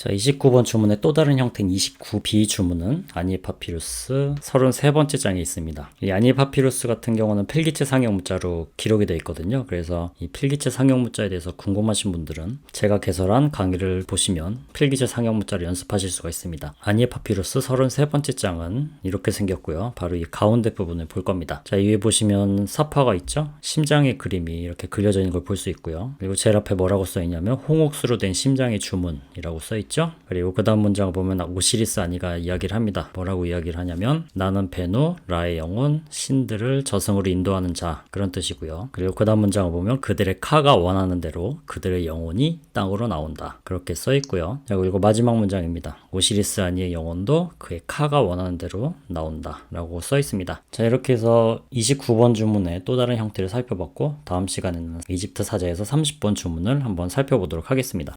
자, 29번 주문의 또 다른 형태인 29B 주문은 아니파피루스 33번째 장에 있습니다. 이 아니파피루스 같은 경우는 필기체 상형 문자로 기록이 되어 있거든요. 그래서 이 필기체 상형 문자에 대해서 궁금하신 분들은 제가 개설한 강의를 보시면 필기체 상형 문자를 연습하실 수가 있습니다. 아니파피루스 33번째 장은 이렇게 생겼고요. 바로 이 가운데 부분을 볼 겁니다. 자, 이 위에 보시면 사파가 있죠? 심장의 그림이 이렇게 그려져 있는 걸 볼 수 있고요. 그리고 제일 앞에 뭐라고 써 있냐면 홍옥수로 된 심장의 주문이라고 써 있죠. 그리고 그 다음 문장을 보면 오시리스 아니가 이야기를 합니다. 뭐라고 이야기를 하냐면 나는 베누, 라의 영혼, 신들을 저승으로 인도하는 자 그런 뜻이고요. 그리고 그 다음 문장을 보면 그들의 카가 원하는 대로 그들의 영혼이 땅으로 나온다. 그렇게 써 있고요. 자, 그리고 마지막 문장입니다. 오시리스 아니의 영혼도 그의 카가 원하는 대로 나온다. 라고 써 있습니다. 자, 이렇게 해서 29번 주문의 또 다른 형태를 살펴봤고 다음 시간에는 이집트 사자에서 30번 주문을 한번 살펴보도록 하겠습니다.